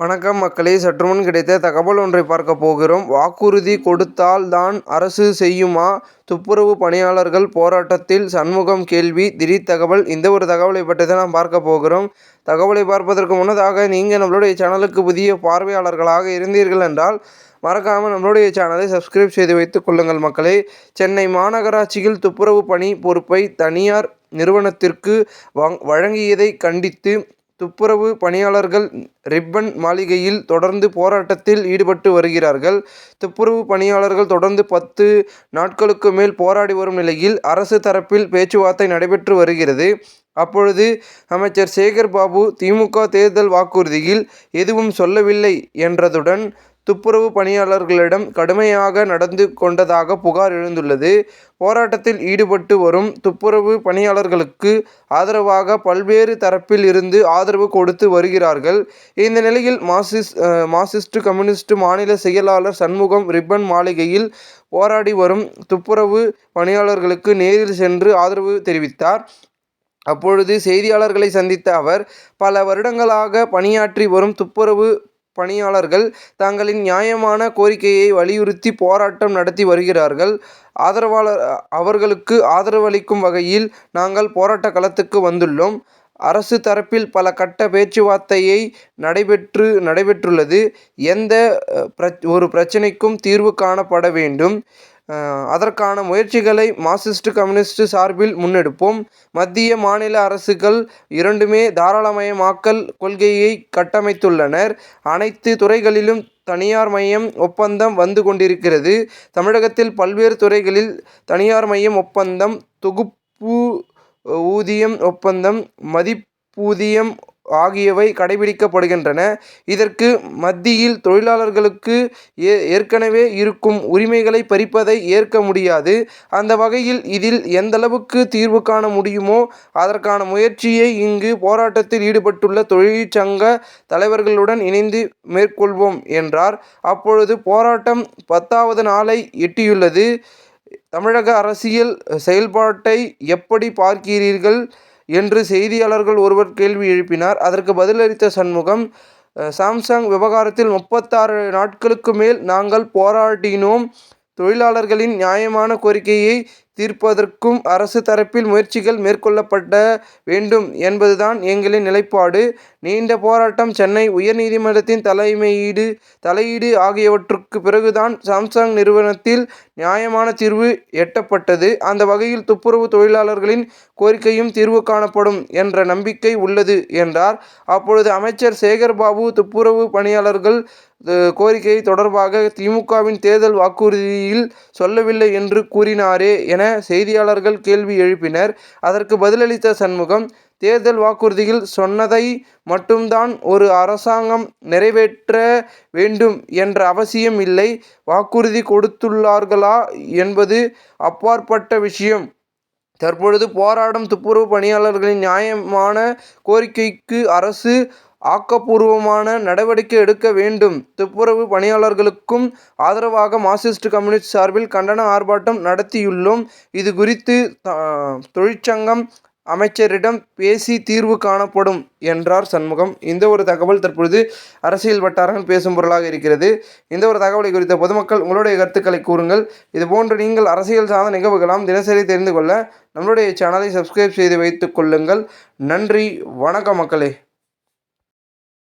வணக்கம் மக்களே. சற்றுமுன் கிடைத்த தகவல் ஒன்றை பார்க்க போகிறோம். வாக்குறுதி கொடுத்தால் தான் அரசு செய்யுமா? துப்புரவு பணியாளர்கள் போராட்டத்தில் சண்முகம் கேள்வி. திடீர் தகவல். இந்த ஒரு தகவலை பற்றி தான் நாம் பார்க்க போகிறோம். தகவலை பார்ப்பதற்கு முன்னதாக நீங்கள் நம்மளுடைய சேனலுக்கு புதிய பார்வையாளர்களாக இருந்தீர்கள் என்றால் மறக்காமல் நம்மளுடைய சேனலை சப்ஸ்கிரைப் செய்து வைத்துக் கொள்ளுங்கள் மக்களே. சென்னை மாநகராட்சியில் துப்புரவு பணி பொறுப்பை தனியார் நிறுவனத்திற்கு வழங்கியதை கண்டித்து துப்புரவு பணியாளர்கள் ரிப்பன் மாளிகையில் தொடர்ந்து போராட்டத்தில் ஈடுபட்டு வருகிறார்கள். துப்புரவு பணியாளர்கள் தொடர்ந்து பத்து நாட்களுக்கு மேல் போராடி வரும் நிலையில் அரசு தரப்பில் பேச்சுவார்த்தை நடைபெற்று வருகிறது. அப்பொழுது அமைச்சர் சேகர் பாபு திமுக தேர்தல் வாக்குறுதியில் எதுவும் சொல்லவில்லை என்றதுடன் துப்புரவு பணியாளர்களிடம் கடுமையாக நடந்து கொண்டதாக புகார் எழுந்துள்ளது. போராட்டத்தில் ஈடுபட்டு வரும் துப்புரவு பணியாளர்களுக்கு ஆதரவாக பல்வேறு தரப்பில் இருந்து ஆதரவு கொடுத்து வருகிறார்கள். இந்த நிலையில் மார்க்சிஸ்ட் மார்க்சிஸ்ட் கம்யூனிஸ்ட் மாநில செயலாளர் சண்முகம் ரிப்பன் மாளிகையில் போராடி வரும் துப்புரவு பணியாளர்களுக்கு நேரில் சென்று ஆதரவு தெரிவித்தார். அப்பொழுது செய்தியாளர்களை சந்தித்த அவர் பல வருடங்களாக பணியாற்றி வரும் துப்புரவு பணியாளர்கள் தங்களின் நியாயமான கோரிக்கையை வலியுறுத்தி போராட்டம் நடத்தி வருகிறார்கள். ஆதரவாளர் அவர்களுக்கு ஆதரவளிக்கும் வகையில் நாங்கள் போராட்ட களத்துக்கு வந்துள்ளோம். அரசு தரப்பில் பல கட்ட பேச்சுவார்த்தையை நடைபெற்று நடைபெற்றுள்ளது. எந்த ஒரு பிரச்சனைக்கும் தீர்வு காணப்பட வேண்டும். அதற்கான முயற்சிகளை மார்க்சிஸ்ட் கம்யூனிஸ்ட் சார்பில் முன்னெடுப்போம். மத்திய மாநில அரசுகள் இரண்டுமே தாராளமயமாக்கல் கொள்கையை கட்டமைத்துள்ளனர். அனைத்து துறைகளிலும் தனியார் மையம் ஒப்பந்தம் வந்து கொண்டிருக்கிறது. தமிழகத்தில் பல்வேறு துறைகளில் தனியார் மையம் ஒப்பந்தம் தொகுப்பு ஊதியம் ஒப்பந்தம் மதிப்பூதியம் ஆகியவை கடைபிடிக்கப்படுகின்றன. இதற்கு மத்தியில் தொழிலாளர்களுக்கு ஏ ஏற்கனவே இருக்கும் உரிமைகளை பறிப்பதை ஏற்க முடியாது. அந்த வகையில் இதில் எந்தளவுக்கு தீர்வு காண முடியுமோ அதற்கான முயற்சியை இங்கு போராட்டத்தில் ஈடுபட்டுள்ள தொழிற்சங்க தலைவர்களுடன் இணைந்து மேற்கொள்வோம் என்றார். அப்பொழுது போராட்டம் பத்தாவது நாளை எட்டியுள்ளது. தமிழக அரசியல் செயல்பாட்டை எப்படி பார்க்கிறீர்கள்? என்று செய்தியாளர்கள் ஒருவர் கேள்வி எழுப்பினார். அதற்கு பதிலளித்த சண்முகம் சாம்சங் விவகாரத்தில் முப்பத்தாறு நாட்களுக்கு மேல் நாங்கள் போராடினோம். தொழிலாளர்களின் நியாயமான கோரிக்கையை தீர்ப்பதற்கும் அரசு தரப்பில் முயற்சிகள் மேற்கொள்ளப்பட வேண்டும் என்பதுதான் எங்களின் நிலைப்பாடு. நீண்ட போராட்டம் சென்னை உயர்நீதிமன்றத்தின் தலைமையீடு தலையீடு ஆகியவற்றுக்கு பிறகுதான் சாம்சங் நிறுவனத்தில் நியாயமான தீர்வு எட்டப்பட்டது. அந்த வகையில் துப்புரவு தொழிலாளர்களின் கோரிக்கையும் தீர்வு காணப்படும் என்ற நம்பிக்கை உள்ளது என்றார். அப்பொழுது அமைச்சர் சேகர்பாபு துப்புரவு பணியாளர்கள் கோரிக்கை தொடர்பாக திமுகவின் தேர்தல் வாக்குறுதியில் சொல்லவில்லை என்று கூறினாரே என செய்தியாளர்கள் கேள்வி எழுப்பினர். அதற்கு பதிலளித்த சண்முகம் தேர்தல் வாக்குறுதியில் சொன்னதை மட்டும்தான் ஒரு அரசாங்கம் நிறைவேற்ற வேண்டும் என்ற அவசியம் இல்லை. வாக்குறுதி கொடுத்துள்ளார்களா என்பது அப்பாற்பட்ட விஷயம். தற்பொழுது போராடும் துப்புரவு பணியாளர்களின் நியாயமான கோரிக்கைக்கு அரசு ஆக்கப்பூர்வமான நடவடிக்கை எடுக்க வேண்டும். துப்புரவு பணியாளர்களுக்கும் ஆதரவாக மார்க்சிஸ்ட் கம்யூனிஸ்ட் சார்பில் கண்டன ஆர்ப்பாட்டம் நடத்தியுள்ளோம். இது குறித்து தொழிற்சங்கம் அமைச்சரிடம் பேசி தீர்வு காணப்படும் என்றார் சண்முகம். இந்த ஒரு தகவல் தற்பொழுது அரசியல் வட்டாரங்கள் பேசும் பொருளாக இருக்கிறது. இந்த ஒரு தகவலை குறித்த பொதுமக்கள் உங்களுடைய கருத்துக்களை கூறுங்கள். இதுபோன்று நீங்கள் அரசியல் சார்ந்த நிகழ்வுகளாம் தினசரி தெரிந்து கொள்ள நம்மளுடைய சேனலை சப்ஸ்கிரைப் செய்து வைத்துக் கொள்ளுங்கள். நன்றி வணக்கம் மக்களே.